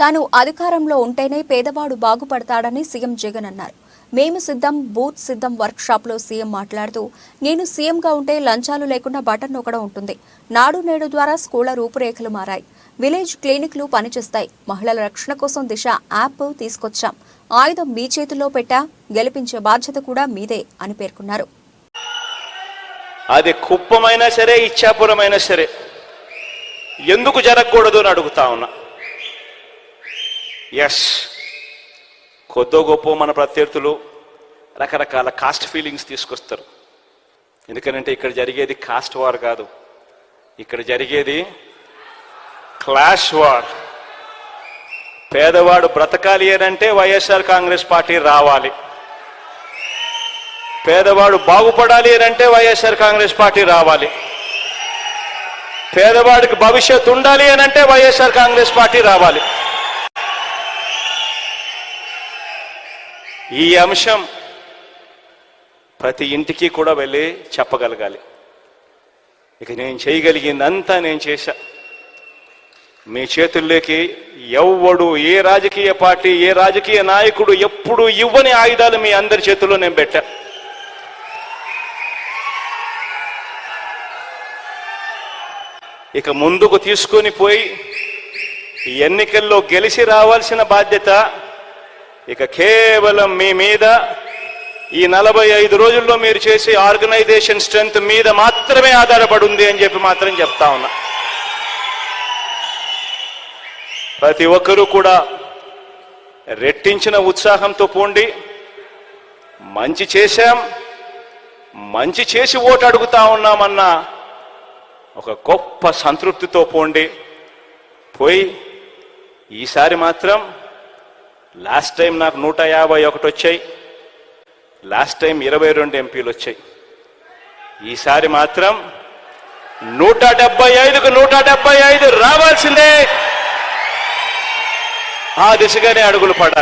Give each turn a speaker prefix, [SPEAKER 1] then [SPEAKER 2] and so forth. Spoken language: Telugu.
[SPEAKER 1] తాను అధికారంలో ఉంటేనే పేదవాడు బాగుపడతాడని సీఎం జగన్ అన్నారు. మేము సిద్ధం బూత్ సిద్ధం వర్క్ షాప్లో సీఎం మాట్లాడుతూ నేను సీఎంగా ఉంటే లంచాలు లేకుండా బటన్ నొక్కడం ఉంటుంది. నాడు నేడు ద్వారా స్కూళ్ళ రూపురేఖలు మారాయి. విలేజ్ క్లినిక్లు పనిచేస్తాయి. మహిళల రక్షణ కోసం దిశ యాప్ తీసుకొచ్చాం. ఆయుధం మీ చేతిలో పెట్టా గెలిపించే బాధ్యత కూడా మీదే అని పేర్కొన్నారు.
[SPEAKER 2] అది కుప్పమైనా సరే ఇచ్చాపురమైనా సరే ఎందుకు జరగకూడదు అని అడుగుతా ఉన్నా. ఎస్ కొద్దో గొప్ప మన ప్రత్యర్థులు రకరకాల కాస్ట్ ఫీలింగ్స్ తీసుకొస్తారు. ఎందుకంటే ఇక్కడ జరిగేది కాస్ట్ వార్ కాదు. ఇక్కడ జరిగేది క్లాష్ వార్ పేదవాడు బ్రతకాలి అనంటే వైఎస్ఆర్ కాంగ్రెస్ పార్టీ రావాలి. పేదవాడు బాగుపడాలి అని అంటే వైఎస్ఆర్ కాంగ్రెస్ పార్టీ రావాలి. పేదవాడికి భవిష్యత్తు ఉండాలి అని అంటే వైఎస్ఆర్ కాంగ్రెస్ పార్టీ రావాలి. ఈ అంశం ప్రతి ఇంటికి కూడా వెళ్ళి చెప్పగలగాలి. ఇక నేను చేయగలిగిందంతా నేను చేశా. మీ చేతుల్లోకి ఎవ్వడు ఏ రాజకీయ పార్టీ ఏ రాజకీయ నాయకుడు ఎప్పుడు ఇవ్వని ఆయుధాలు మీ అందరి చేతుల్లో నేను పెట్టా. ఇక ముందుకు తీసుకొని పోయి ఎన్నికల్లో గెలిచి రావాల్సిన బాధ్యత ఇక కేవలం మీ మీద ఈ నలభై ఐదు రోజుల్లో మీరు చేసే ఆర్గనైజేషన్ స్ట్రెంగ్త్ మీద మాత్రమే ఆధారపడి ఉంది అని చెప్పి మాత్రం చెప్తా ఉన్నా. ప్రతి ఒక్కరూ కూడా రెట్టించిన ఉత్సాహంతో పోండి. మంచి చేశాం. మంచి చేసి ఓటు అడుగుతా ఉన్నామన్న ఒక గొప్ప సంతృప్తితో పోండి. పోయి ఈసారి మాత్రం లాస్ట్ టైం నాకు నూట యాభై ఒకటి వచ్చాయి. లాస్ట్ టైం ఇరవై రెండు ఎంపీలు వచ్చాయి. ఈసారి మాత్రం నూట డెబ్బై ఐదుకు నూట డెబ్బై ఐదు రావాల్సిందే. ఆ దిశగానే అడుగులు పడాలి.